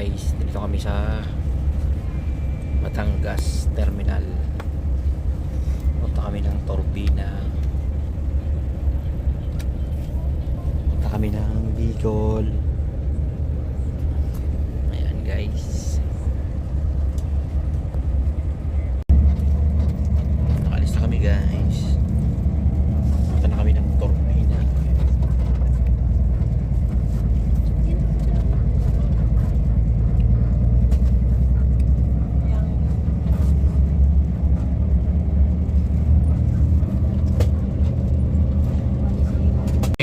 guys, dito kami sa Batangas Terminal. Punta kami ng Torbina. Punta kami ng Bicol. Ayan guys. Nakalis na kami guys. Punta na kami ng Torbina.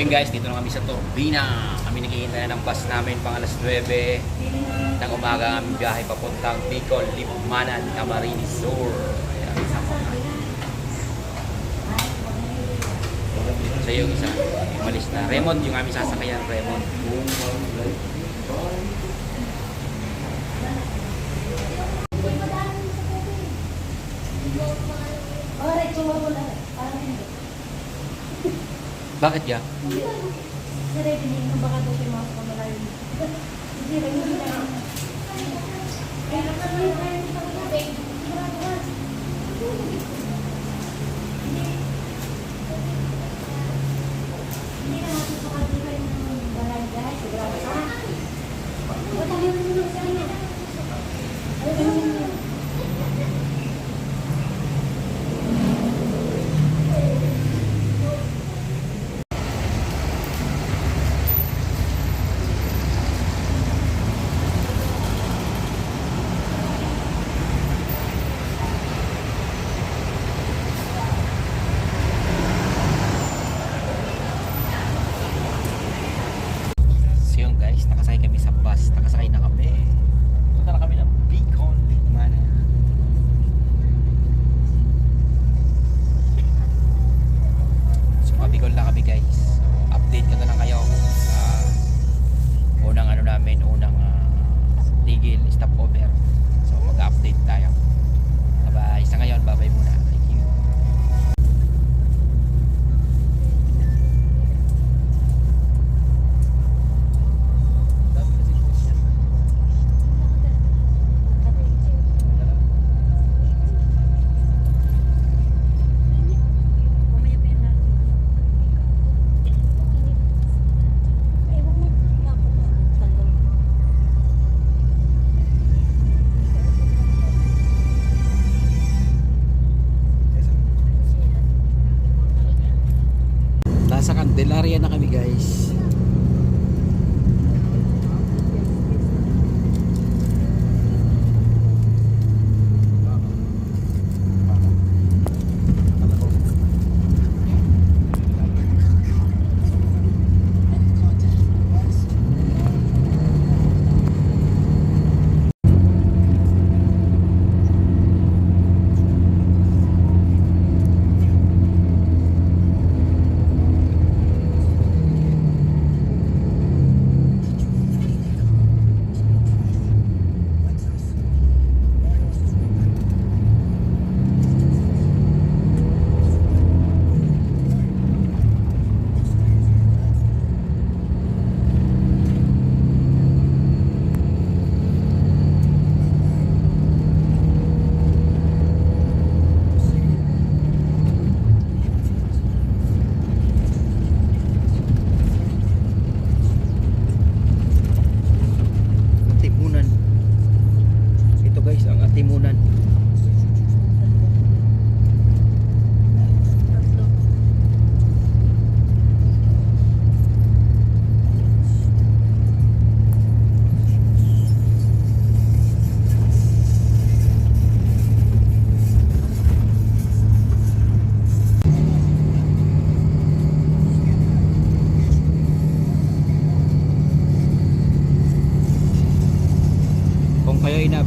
Ayun guys, dito na kami sa Turbina. Kami naghihintay na ng bus namin pang alas 9 ng umaga ang biyahe papuntang Bicol, Libmanan, Camarines Sur. Ayan. Sa yung isa, umalis na. Raymond, yung aming sasakayan, Raymond. Alright, tumawag na. Parang hindi. Bakit ya? Sa revenue, baka doon yung mga pamalayo. Hindi, hindi na.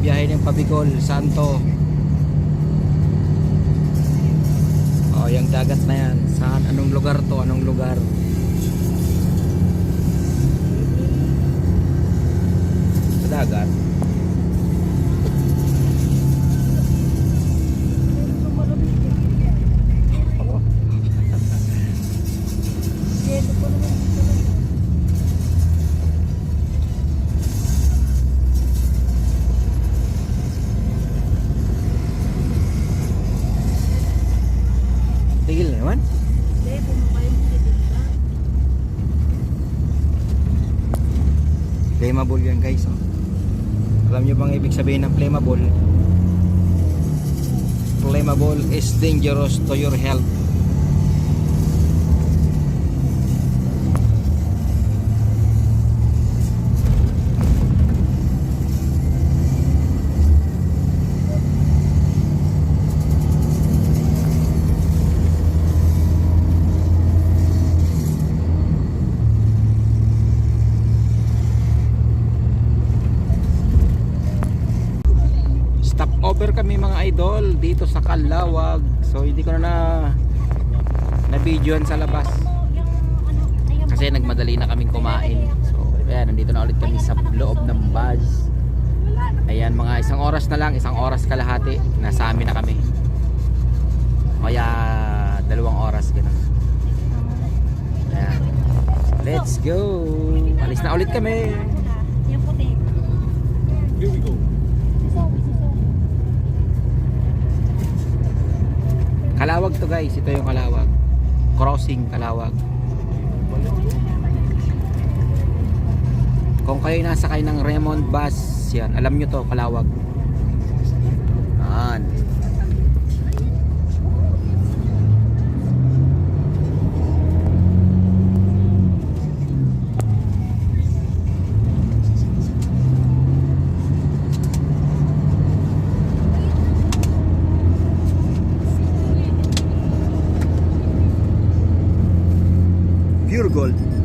Nabiyahe ng Pabicol, Santo. Oh, yung dagat na yan. Saan? Anong lugar to? Anong lugar? Sa dagat. Flammable yan guys. Oh. Alam nyo bang ibig sabihin ng flammable? Flammable is dangerous to your health. Stop over kami mga idol dito sa Kalawag. So hindi ko na na na videoan sa labas kasi nagmadali na kaming kumain. So ayan, nandito na ulit kami sa loob ng bus. Ayan, mga isang oras na lang, isang oras kalahati, nasa amin na kami. Kaya dalawang oras ganun. Ayan. Let's go! Alis na ulit kami! Here we go. Kalawag to guys, ito yung Kalawag. Crossing Kalawag. Kung kayo nasakay ng Raymond bus, yan, alam nyo to, Kalawag. Yan. Pure gold.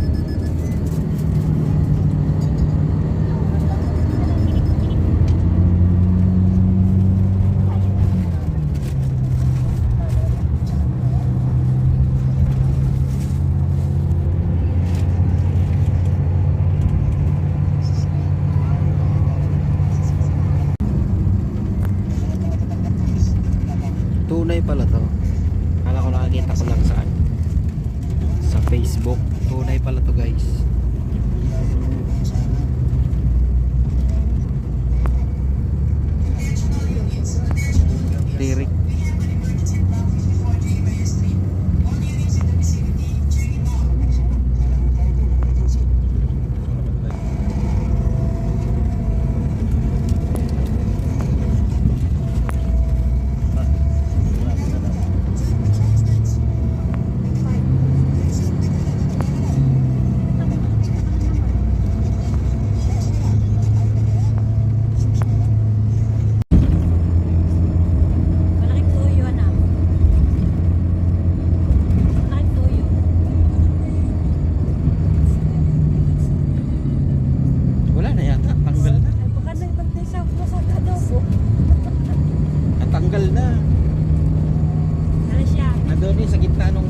Natanggal na.